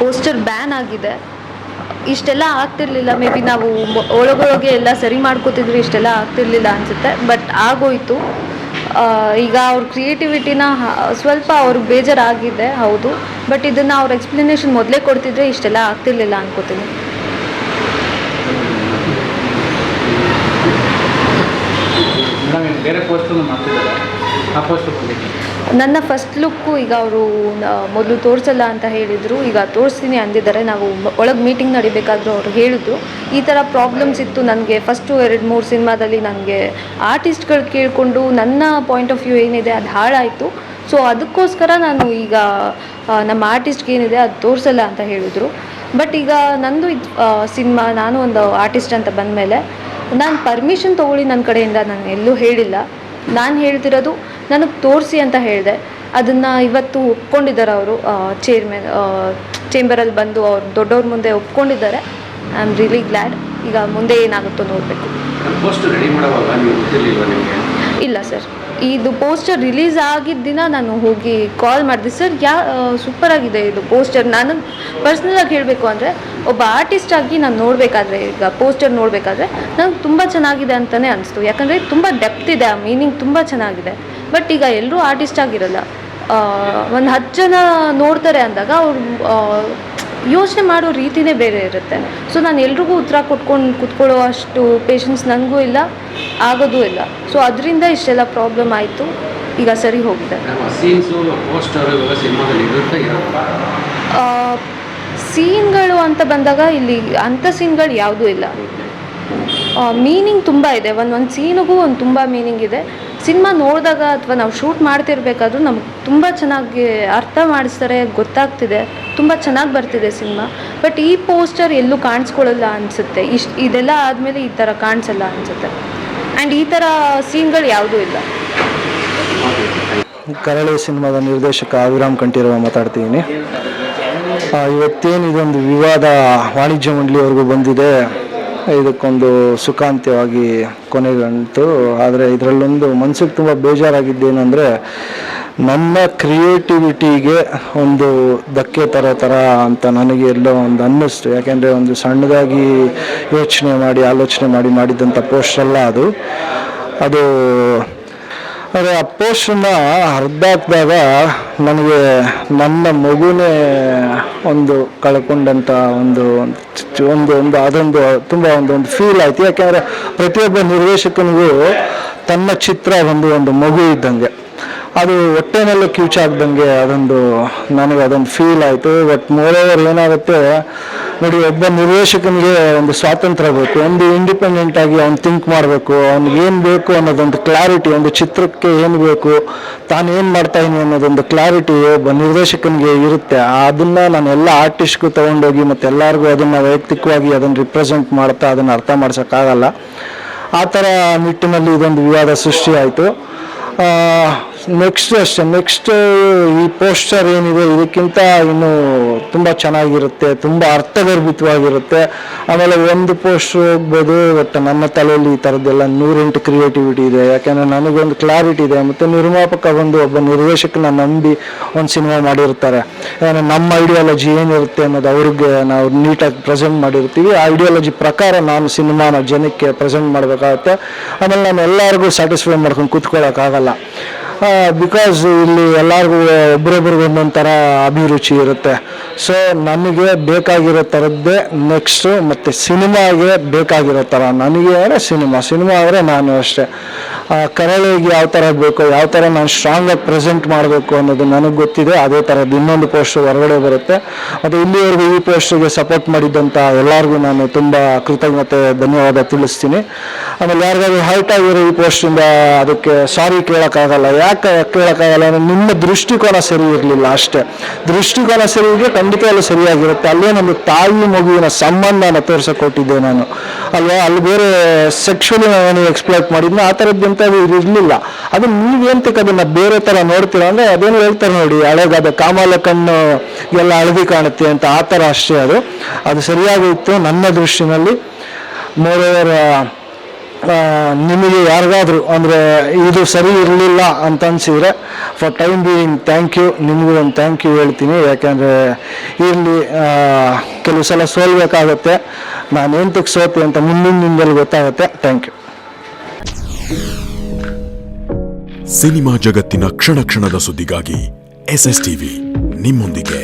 Poster ban ಆಗಿದೆ. ಇಷ್ಟೆಲ್ಲ ಆಗ್ತಿರ್ಲಿಲ್ಲ, ಮೇ ಬಿ ನಾವು ಒಳಗೊಳಗೆ ಎಲ್ಲ ಸರಿ ಮಾಡ್ಕೋತಿದ್ರು ಇಷ್ಟೆಲ್ಲ ಆಗ್ತಿರ್ಲಿಲ್ಲ ಅನಿಸುತ್ತೆ. ಬಟ್ ಆಗೋಯ್ತು. ಈಗ ಅವ್ರ ಕ್ರಿಯೇಟಿವಿಟಿನ ಸ್ವಲ್ಪ ಅವ್ರಿಗೆ ಬೇಜಾರಾಗಿದೆ, ಹೌದು. ಬಟ್ ಇದನ್ನು ಅವ್ರ ಎಕ್ಸ್ಪ್ಲನೇಷನ್ ಮೊದಲೇ ಕೊಡ್ತಿದ್ರೆ ಇಷ್ಟೆಲ್ಲ ಆಗ್ತಿರ್ಲಿಲ್ಲ ಅನ್ಕೋತೀನಿ ಮೇಡಮ್ ಈಗ ಬೇರೆ ಮಾಡ್ತಿದ್ದಾರೆ. ಆ ನನ್ನ ಫಸ್ಟ್ ಲುಕ್ಕು ಈಗ ಅವರು ಮೊದಲು ತೋರಿಸಲ್ಲ ಅಂತ ಹೇಳಿದರು. ಈಗ ತೋರಿಸ್ತೀನಿ ಅಂದಿದ್ದಾರೆ. ನಾವು ಒಳಗೆ ಮೀಟಿಂಗ್ ನಡಿಬೇಕಾದ್ರೂ ಅವರು ಹೇಳಿದ್ರು. ಈ ಥರ ಪ್ರಾಬ್ಲಮ್ಸ್ ಇತ್ತು ನನಗೆ. ಫಸ್ಟು ಎರಡು ಮೂರು ಸಿನಿಮಾದಲ್ಲಿ ನನಗೆ ಆರ್ಟಿಸ್ಟ್ಗಳು ಕೇಳಿಕೊಂಡು ನನ್ನ ಪಾಯಿಂಟ್ ಆಫ್ ವ್ಯೂ ಏನಿದೆ ಅದು ಹಾಳಾಯಿತು. ಸೊ ಅದಕ್ಕೋಸ್ಕರ ನಾನು ಈಗ ನಮ್ಮ ಆರ್ಟಿಸ್ಟ್ಗೆ ಏನಿದೆ ಅದು ತೋರಿಸಲ್ಲ ಅಂತ ಹೇಳಿದರು. ಬಟ್ ಈಗ ನಂದು ಇದು ಸಿನಿಮಾ, ನಾನು ಒಂದು ಆರ್ಟಿಸ್ಟ್ ಅಂತ ಬಂದಮೇಲೆ ನಾನು ಪರ್ಮಿಷನ್ ತೊಗೊಳ್ಳಿ ನನ್ನ ಕಡೆಯಿಂದ ನಾನು ಎಲ್ಲೂ ಹೇಳಿಲ್ಲ. ನಾನು ಹೇಳ್ತಿರೋದು ನನಗೆ ತೋರಿಸಿ ಅಂತ ಹೇಳಿದೆ. ಅದನ್ನು ಇವತ್ತು ಒಪ್ಕೊಂಡಿದ್ದಾರೆ ಅವರು ಚೇರ್ಮನ್ ಚೇಂಬರಲ್ಲಿ ಬಂದು ಅವ್ರು ದೊಡ್ಡವ್ರ ಮುಂದೆ ಒಪ್ಕೊಂಡಿದ್ದಾರೆ. ಐ ಆಮ್ ರಿಯಲಿ ಗ್ಲ್ಯಾಡ್ ಈಗ ಮುಂದೆ ಏನಾಗುತ್ತೋ ನೋಡಬೇಕು. ಇಲ್ಲ ಸರ್. ಇದು ಪೋಸ್ಟರ್ ರಿಲೀಸ್ ಆಗಿದ್ದ ದಿನ ನಾನು ಹೋಗಿ ಕಾಲ್ ಮಾಡಿದೆ. ಸರ್, ಯಾ ಸೂಪರ್ ಆಗಿದೆ ಇದು ಪೋಸ್ಟರ್. ನಾನು ಪರ್ಸ್ನಲಾಗಿ ಹೇಳಬೇಕು ಅಂದರೆ ಒಬ್ಬ ಆರ್ಟಿಸ್ಟ್ ಆಗಿ ನಾನು ನೋಡಬೇಕಾದ್ರೆ, ಈಗ ಪೋಸ್ಟರ್ ನೋಡಬೇಕಾದ್ರೆ ನಂಗೆ ತುಂಬ ಚೆನ್ನಾಗಿದೆ ಅಂತಲೇ ಅನಿಸ್ತು. ಯಾಕಂದರೆ ತುಂಬ ಡೆಪ್ತ್ ಇದೆ, ಆ ಮೀನಿಂಗ್ ತುಂಬ ಚೆನ್ನಾಗಿದೆ. ಬಟ್ ಈಗ ಎಲ್ಲರೂ ಆರ್ಟಿಸ್ಟ್ ಆಗಿರಲ್ಲ. ಒಂದು ಹತ್ತು ಜನ ನೋಡ್ತಾರೆ ಅಂದಾಗ ಅವ್ರು ಯೋಚನೆ ಮಾಡೋ ರೀತಿನೇ ಬೇರೆ ಇರುತ್ತೆ. ಸೊ ನಾನು ಎಲ್ರಿಗೂ ಉತ್ತರ ಕೊಟ್ಕೊಂಡು ಕುತ್ಕೊಳ್ಳೋ ಅಷ್ಟು ಪೇಷನ್ಸ್ ನನಗೂ ಇಲ್ಲ ಆಗೋದೂ ಇಲ್ಲ. ಸೊ ಅದರಿಂದ ಇಷ್ಟೆಲ್ಲ ಪ್ರಾಬ್ಲಮ್ ಆಯಿತು. ಈಗ ಸರಿ ಹೋಗಿದೆ. ಸೀನ್ಗಳು ಅಂತ ಬಂದಾಗ ಇಲ್ಲಿ ಅಂಥ ಸೀನ್ಗಳು ಯಾವುದೂ ಇಲ್ಲ. ಮೀನಿಂಗ್ ತುಂಬ ಇದೆ. ಒಂದು ಒಂದು ಸೀನಿಗೂ ಒಂದು ತುಂಬ ಮೀನಿಂಗ್ ಇದೆ. ಸಿನಿಮಾ ನೋಡಿದಾಗ ಅಥವಾ ನಾವು ಶೂಟ್ ಮಾಡ್ತಿರ್ಬೇಕಾದ್ರೂ ನಮ್ಗೆ ತುಂಬ ಚೆನ್ನಾಗಿ ಅರ್ಥ ಮಾಡಿಸ್ತಾರೆ, ಗೊತ್ತಾಗ್ತಿದೆ. ತುಂಬ ಚೆನ್ನಾಗಿ ಬರ್ತಿದೆ ಸಿನಿಮಾ. ಬಟ್ ಈ ಪೋಸ್ಟರ್ ಎಲ್ಲೂ ಕಾಣಿಸ್ಕೊಳ್ಳಲ್ಲ ಅನಿಸುತ್ತೆ. ಇಷ್ಟು ಇದೆಲ್ಲ ಆದಮೇಲೆ ಈ ಥರ ಕಾಣಿಸಲ್ಲ ಅನಿಸುತ್ತೆ. ಆ್ಯಂಡ್ ಈ ಥರ ಸೀನ್ಗಳು ಯಾವುದೂ ಇಲ್ಲ. ಕರಳೆ ಸಿನಿಮಾದ ನಿರ್ದೇಶಕ ಅವಿರಾಮ್ ಕಂಠೀರವ ಮಾತಾಡ್ತಿದ್ದೀನಿ ಇವತ್ತೇನು ಇದೊಂದು ವಿವಾದ ವಾಣಿಜ್ಯ ಮಂಡಳಿವರೆಗೂ ಬಂದಿದೆ. ಇದಕ್ಕೊಂದು ಸುಖಾಂತ್ಯವಾಗಿ ಕೊನೆಗಂತು ಆದರೆ ಇದರಲ್ಲೊಂದು ಮನಸ್ಸಿಗೆ ತುಂಬ ಬೇಜಾರಾಗಿದ್ದೇನೆಂದರೆ ನಮ್ಮ ಕ್ರಿಯೇಟಿವಿಟಿಗೆ ಒಂದು ಧಕ್ಕೆ ತರೋ ಥರ ಅಂತ ನನಗೆ ಎಲ್ಲೋ ಒಂದು ಅನ್ನಿಸ್ತು. ಯಾಕೆಂದರೆ ಒಂದು ಸಣ್ಣದಾಗಿ ಯೋಚನೆ ಮಾಡಿ, ಆಲೋಚನೆ ಮಾಡಿ ಮಾಡಿದಂಥ ಪೋಸ್ಟ್ ಅಲ್ಲ ಅದು. ಅದು ಆದರೆ ಆ ಪೋಸ್ಟನ್ನ ಹರಿದಾಕಿದಾಗ ನನಗೆ ನನ್ನ ಮಗುನೇ ಒಂದು ಕಳ್ಕೊಂಡಂಥ ಒಂದು ಒಂದು ಒಂದು ಅದೊಂದು ತುಂಬ ಒಂದು ಒಂದು ಫೀಲ್ ಆಯ್ತು. ಯಾಕೆಂದರೆ ಪ್ರತಿಯೊಬ್ಬ ನಿರ್ದೇಶಕನಿಗೂ ತನ್ನ ಚಿತ್ರ ಒಂದು ಒಂದು ಮಗು ಇದ್ದಂಗೆ. ಅದು ಹೊಟ್ಟೆನಲ್ಲೇ ಕಿವುಚಾಕ್ದಂಗೆ ಅದೊಂದು ನನಗೆ ಅದೊಂದು ಫೀಲ್ ಆಯಿತು. ಬಟ್ ಮೋರೋವರ್ ಏನಾಗುತ್ತೆ, ನೋಡಿ ಒಬ್ಬ ನಿರ್ದೇಶಕನಿಗೆ ಒಂದು ಸ್ವಾತಂತ್ರ್ಯ ಬೇಕು, ಒಂದು ಇಂಡಿಪೆಂಡೆಂಟ್ ಆಗಿ ಅವ್ನು ಥಿಂಕ್ ಮಾಡಬೇಕು, ಅವ್ನಿಗೆ ಏನು ಬೇಕು ಅನ್ನೋದೊಂದು ಕ್ಲಾರಿಟಿ ಒಂದು ಚಿತ್ರಕ್ಕೆ ಏನು ಬೇಕು, ತಾನು ಏನು ಮಾಡ್ತಾ ಇದೀನಿ ಅನ್ನೋದೊಂದು ಕ್ಲಾರಿಟಿ ಒಬ್ಬ ನಿರ್ದೇಶಕನಿಗೆ ಇರುತ್ತೆ. ಅದನ್ನು ನಾನು ಎಲ್ಲ ಆರ್ಟಿಸ್ಟ್ಗೂ ತೊಗೊಂಡೋಗಿ ಮತ್ತು ಎಲ್ಲರಿಗೂ ಅದನ್ನು ವೈಯಕ್ತಿಕವಾಗಿ ಅದನ್ನು ರಿಪ್ರೆಸೆಂಟ್ ಮಾಡ್ತಾ ಅದನ್ನು ಅರ್ಥ ಮಾಡ್ಸೋಕ್ಕಾಗಲ್ಲ. ಆ ಥರ ನಿಟ್ಟಿನಲ್ಲಿ ಇದೊಂದು ವಿವಾದ ಸೃಷ್ಟಿ ಆಯಿತು ನೆಕ್ಸ್ಟ್ ಅಷ್ಟೇ ನೆಕ್ಸ್ಟ್ ಈ ಪೋಸ್ಟರ್ ಏನಿದೆ, ಇದಕ್ಕಿಂತ ಇನ್ನು ತುಂಬ ಚೆನ್ನಾಗಿರುತ್ತೆ, ತುಂಬ ಅರ್ಥಗರ್ಭಿತವಾಗಿರುತ್ತೆ. ಆಮೇಲೆ ಒಂದು ಪೋಸ್ಟರ್ ಹೋಗ್ಬೋದು ಬಟ್ ನನ್ನ ತಲೆಯಲ್ಲಿ ಈ ಥರದ್ದೆಲ್ಲ ನೂರೆಂಟು ಕ್ರಿಯೇಟಿವಿಟಿ ಇದೆ. ಯಾಕೆಂದರೆ ನನಗೊಂದು ಕ್ಲಾರಿಟಿ ಇದೆ. ಮತ್ತು ನಿರ್ಮಾಪಕ ಬಂದು ಒಬ್ಬ ನಿರ್ದೇಶಕನ ನಂಬಿ ಒಂದು ಸಿನಿಮಾ ಮಾಡಿರ್ತಾರೆ. ಯಾಕಂದರೆ ನಮ್ಮ ಐಡಿಯಾಲಜಿ ಏನಿರುತ್ತೆ ಅನ್ನೋದು ಅವ್ರಿಗೆ ನಾವು ನೀಟಾಗಿ ಪ್ರೆಸೆಂಟ್ ಮಾಡಿರ್ತೀವಿ. ಆ ಐಡಿಯಾಲಜಿ ಪ್ರಕಾರ ನಾನು ಸಿನಿಮಾನ ಜನಕ್ಕೆ ಪ್ರೆಸೆಂಟ್ ಮಾಡಬೇಕಾಗುತ್ತೆ. ಆಮೇಲೆ ನಾನು ಎಲ್ಲರಿಗೂ ಸ್ಯಾಟಿಸ್ಫೈ ಮಾಡ್ಕೊಂಡು ಕೂತ್ಕೊಳ್ಳೋಕ್ಕಾಗಲ್ಲ ಬಿಕಾಸ್ ಇಲ್ಲಿ ಎಲ್ಲರಿಗೂ ಒಬ್ರೊಬ್ರಿಗೆ ಒಂದೊಂಥರ ಥರ ಅಭಿರುಚಿ ಇರುತ್ತೆ. ಸೊ ನನಗೆ ಬೇಕಾಗಿರೋ ಥರದ್ದೇ ನೆಕ್ಸ್ಟು ಮತ್ತು ಸಿನಿಮಾಗೆ ಬೇಕಾಗಿರೋ ಥರ. ನನಗೆ ಅಂದರೆ ಸಿನಿಮಾ ಸಿನಿಮಾ ಆದರೆ ನಾನು ಅಷ್ಟೇ. ಕರಾಳಿಗೆ ಯಾವ ಥರ ಬೇಕೋ, ಯಾವ ಥರ ನಾನು ಸ್ಟ್ರಾಂಗಾಗಿ ಪ್ರೆಸೆಂಟ್ ಮಾಡಬೇಕು ಅನ್ನೋದು ನನಗೆ ಗೊತ್ತಿದೆ. ಅದೇ ಥರದ್ದು ಇನ್ನೊಂದು ಪೋಸ್ಟ್ ಹೊರಗಡೆ ಬರುತ್ತೆ. ಮತ್ತು ಇಲ್ಲಿವರೆಗೂ ಈ ಪೋಸ್ಟ್ಗೆ ಸಪೋರ್ಟ್ ಮಾಡಿದ್ದಂಥ ಎಲ್ಲರಿಗೂ ನಾನು ತುಂಬ ಕೃತಜ್ಞತೆ, ಧನ್ಯವಾದ ತಿಳಿಸ್ತೀನಿ. ಆಮೇಲೆ ಯಾರಿಗಾದ್ರೂ ಹೈಟ್ ಆಗಿರೋ ಈ ಪೋಸ್ಟಿಂದ ಅದಕ್ಕೆ ಸಾರಿ ಕೇಳೋಕ್ಕಾಗಲ್ಲ ಯಾಕೆ ಕೇಳೋಕ್ಕಾಗಲ್ಲ ನಿಮ್ಮ ದೃಷ್ಟಿಕೋನ ಸರಿ ಇರಲಿಲ್ಲ ಅಷ್ಟೇ. ದೃಷ್ಟಿಕೋನ ಸರಿ ಇದ್ರೆ ಎಲ್ಲ ಸರಿಯಾಗಿರುತ್ತೆ. ಅಲ್ಲೇ ನಮ್ಮ ತಾಯಿ ಮಗುವಿನ ಸಂಬಂಧನ ತೋರ್ಸಕ್ಕೆ ಕೊಟ್ಟಿದ್ದೆ ನಾನು. ಅಲ್ವಾ? ಅಲ್ಲಿ ಬೇರೆ ಸೆಕ್ಷುಲಿ ನಾನು ಎಕ್ಸ್ಪ್ಲೈಟ್ ಮಾಡಿದ್ನ, ಆ ಥರದ್ದು ಎಂಥದ್ದು ಇರಲಿಲ್ಲ. ಅದು ನೀವೇಂತಕ್ಕೆ ಅದನ್ನ ಬೇರೆ ಥರ ನೋಡ್ತೀರಾ ಅಂದರೆ ಅದೇನು ಹೇಳ್ತಾರೆ ನೋಡಿ, ಹಳೆಗಾದ ಕಾಮಾಲ ಕಣ್ಣು ಎಲ್ಲ ಹಳದಿ ಕಾಣುತ್ತೆ ಅಂತ, ಆ ಥರ ಅಷ್ಟೇ ಅದು. ಅದು ಸರಿಯಾಗಿತ್ತು ನನ್ನ ದೃಷ್ಟಿನಲ್ಲಿ. ಮೋರ್ ನಿಮಗೆ ಯಾರಿಗಾದರೂ ಅಂದರೆ ಇದು ಸರಿ ಇರಲಿಲ್ಲ ಅಂತ ಅನಿಸಿದರೆ for time being thank you ನಿಮಗೂ ಒಂದು ಥ್ಯಾಂಕ್ ಯು ಹೇಳ್ತೀನಿ. ಯಾಕೆಂದರೆ ಇರಲಿ ಕೆಲವು ಸಲ ಸೋಲ್ಬೇಕಾಗತ್ತೆ. ನಾನು ಎಂತಕ್ಕೆ ಸೋತಿ ಅಂತ ಮುಂದಿನ ದಿನದಲ್ಲಿ ಗೊತ್ತಾಗುತ್ತೆ. ಥ್ಯಾಂಕ್ ಯು ಸಿನಿಮಾ ಜಗತ್ತಿನ ಕ್ಷಣ ಕ್ಷಣದ ಸುದ್ದಿಗಾಗಿ ಎಸ್ ಎಸ್ ಟಿವಿ ನಿಮ್ಮೊಂದಿಗೆ.